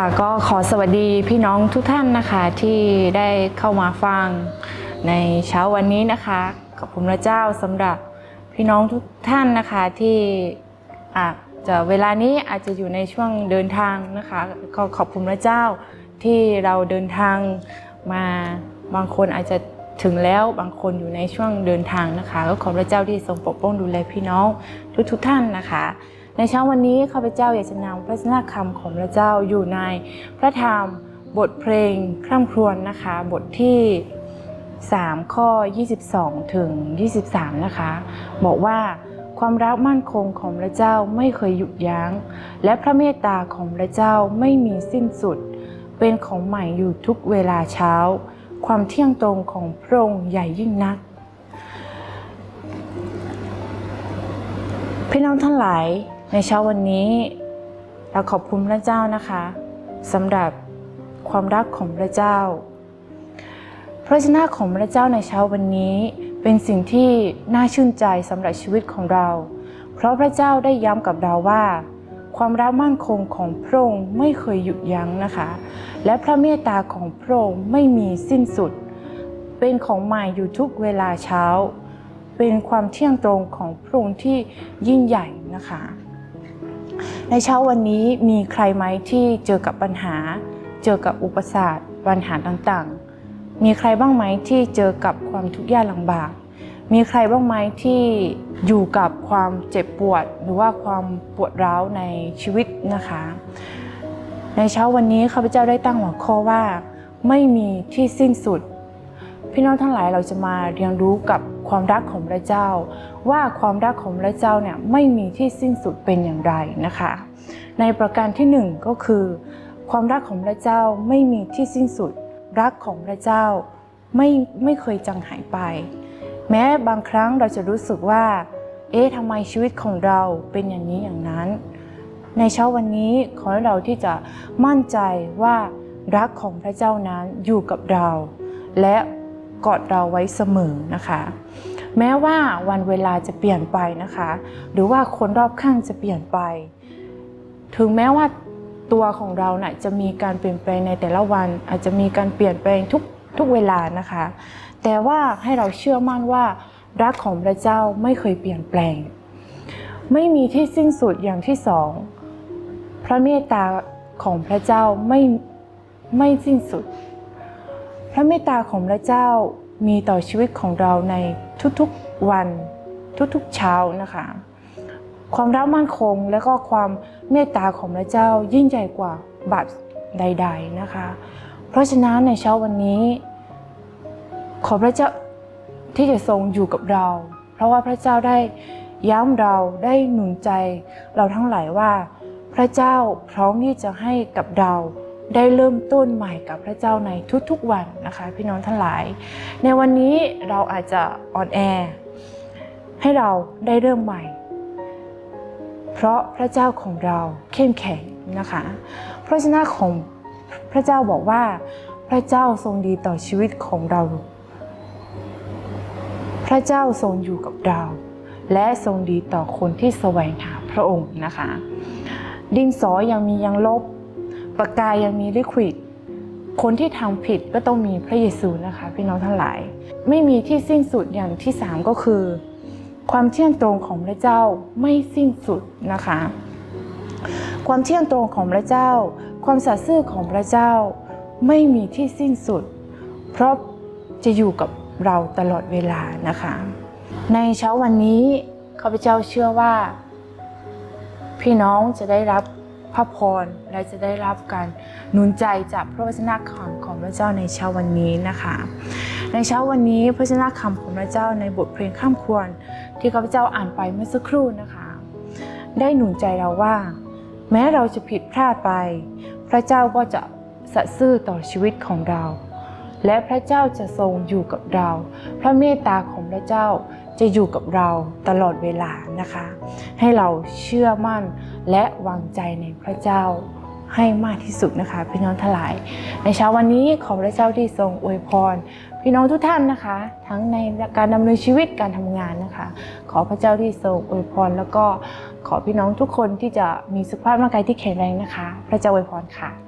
ค่ะก็ขอสวัสดีพี่น้องทุกท่านนะคะที่ได้เข้ามาฟังในเช้าวันนี้นะคะขอบคุณพระเจ้าสำหรับพี่น้องทุกท่านนะคะที่อาจจะเวลานี้อาจจะอยู่ในช่วงเดินทางนะคะก็ขอบคุณพระเจ้าที่เราเดินทางมาบางคนอาจจะถึงแล้วบางคนอยู่ในช่วงเดินทางนะคะก็ขอพระเจ้าที่ทรงปกป้องดูแลพี่น้องทุกๆท่านนะคะ ในเช้าวันนี้ข้าพเจ้าอยากจะนำพระชนะคำของพระเจ้าอยู่ในพระธรรมบทเพลงคร่ำครวญนะคะ บทที่ 3 ข้อ 22 ถึง 23 นะคะ บอกว่าความรักมั่นคงของพระเจ้าไม่เคยหยุดยัง้ง และพระเมตตาของพระเจ้าไม่มีสิ้นสุด เป็นของใหม่อยู่ทุกเวลาเช้า ความเที่ยงตรงของพระองค์ใหญ่ยิ่งนัก พี่น้องทั้งหลาย ในเช้าวันนี้เราขอบคุณพระเจ้านะคะสำหรับความรักของพระเจ้า พระชนะของพระเจ้าในเช้าวันนี้เป็นสิ่งที่น่าชื่นใจสำหรับชีวิตของเรา เพราะพระเจ้าได้ย้ำกับเราว่า ความรักมั่นคงของพระองค์ไม่เคยหยุดยั้งนะคะ และพระเมตตาของพระองค์ไม่มีสิ้นสุด เป็นของใหม่อยู่ทุกเวลาเช้า เป็นความเที่ยงตรงของพระองค์ที่ยิ่งใหญ่นะคะ ในเช้าวันนี้มีใครไหมที่เจอกับปัญหา เจอกับอุปสรรคปัญหาต่างๆ มีใครบ้างไหมที่เจอกับความทุกข์ยากลำบาก มีใครบ้างไหมที่อยู่กับความเจ็บปวด หรือว่าความปวดร้าวในชีวิตนะคะ ในเช้าวันนี้ข้าพเจ้าได้ตั้งหัวข้อว่า ไม่มีที่สิ้นสุด พี่น้องทั้งหลายเราจะมาเรียนรู้กับ ความรักของพระเจ้า ว่าความรักของพระเจ้าเนี่ยไม่มีที่สิ้นสุดเป็นอย่างไรนะคะ ในประการที่หนึ่งก็คือ ความรักของพระเจ้าไม่มีที่สิ้นสุด รักของพระเจ้าไม่ไม่เคยจางหายไป แม้บางครั้งเราจะรู้สึกว่า เอ๊ะทำไมชีวิตของเราเป็นอย่างนี้อย่างนั้น ในเช้าวันนี้ขอให้เราที่จะมั่นใจว่ารักของพระเจ้านั้นอยู่กับเรา และ กอดเราไว้เสมอนะคะ แม้ว่าวันเวลาจะเปลี่ยนไปนะคะ หรือว่าคนรอบข้างจะเปลี่ยนไป ถึงแม้ว่าตัวของเรานะ่ะจะมีการเปลี่ยนแปลงในแต่ละวัน อาจจะมีการเปลี่ยนแปลงทุกทุกเวลานะคะ แต่ว่าให้เราเชื่อมั่นว่ารักของพระเจ้าไม่เคยเปลี่ยนแปลง ไม่มีที่สิ้นสุดอย่างที่สอง พระเมตตาของพระเจ้าไม่ไม่สิ้นสุด ระเมตตาของพระเจ้ามีต่อชีวิตของเราในทุกๆวันทุกๆเช้านะคะ ความรักมั่นคงและก็ความเมตตาของพระเจ้ายิ่งใหญ่กว่าบาปใด ๆนะคะ เพราะฉะนั้นในเช้าวันนี้ ขอพระเจ้าที่จะทรงอยู่กับเรา เพราะว่าพระเจ้าได้ย้ำเราได้หนุนใจเราทั้งหลายว่า พระเจ้าพร้อมที่จะให้กับเรา ได้เริ่มต้นใหม่กับพระเจ้าในทุกๆวันนะคะ พี่น้องทั้งหลาย ในวันนี้เราอาจจะอ่อนแอ ให้เราได้เริ่มใหม่ เพราะพระเจ้าของเราเข้มแข็งนะคะพระชนะของพระเจ้าบอกว่า พระเจ้าทรงดีต่อชีวิตของเรา พระเจ้าทรงอยู่กับเรา และทรงดีต่อคนที่แสวงหาพระองค์นะคะ ดินสอยังมียังลบ ปากกายยังมีลิควิดคนที่ทำผิดก็ต้องมีพระเยซูนะคะพี่น้องทั้งหลาย ไม่มีที่สิ้นสุดอย่างที่สามก็คือ ความเที่ยงตรงของพระเจ้าไม่สิ้นสุดนะคะ ความเที่ยงตรงของพระเจ้า ความสัตย์ซื่อของพระเจ้า ไม่มีที่สิ้นสุด เพราะจะอยู่กับเราตลอดเวลานะคะ ในเช้าวันนี้ข้าพเจ้าเชื่อว่า พี่น้องจะได้รับ พระพรและจะได้รับการหนุนใจจากพระวจนะคำของพระเจ้าในเช้าวันนี้นะคะ ในเช้าวันนี้พระวจนะคำของพระเจ้าในบทเพลงข้ามควร ที่ข้าพเจ้าอ่านไปเมื่อสักครู่นะคะ ได้หนุนใจเราว่า แม้เราจะผิดพลาดไป พระเจ้าก็จะสัตย์ซื่อต่อชีวิตของเรา และพระเจ้าจะทรงอยู่กับเรา พระเมตตาของพระเจ้า จะอยู่กับเราตลอดเวลานะคะ ให้เราเชื่อมั่นและวางใจในพระเจ้าให้มากที่สุดนะคะพี่น้องทั้งหลาย ในเช้าวันนี้ขอพระเจ้าที่ทรงอวยพร พี่น้องทุกท่านนะคะ ทั้งในการดำเนินชีวิตการทำงานนะคะ ขอพระเจ้าที่ทรงอวยพร แล้วก็ขอพี่น้องทุกคนที่จะมีสุขภาพร่างกายที่แข็งแรงนะคะ พระเจ้าอวยพรค่ะ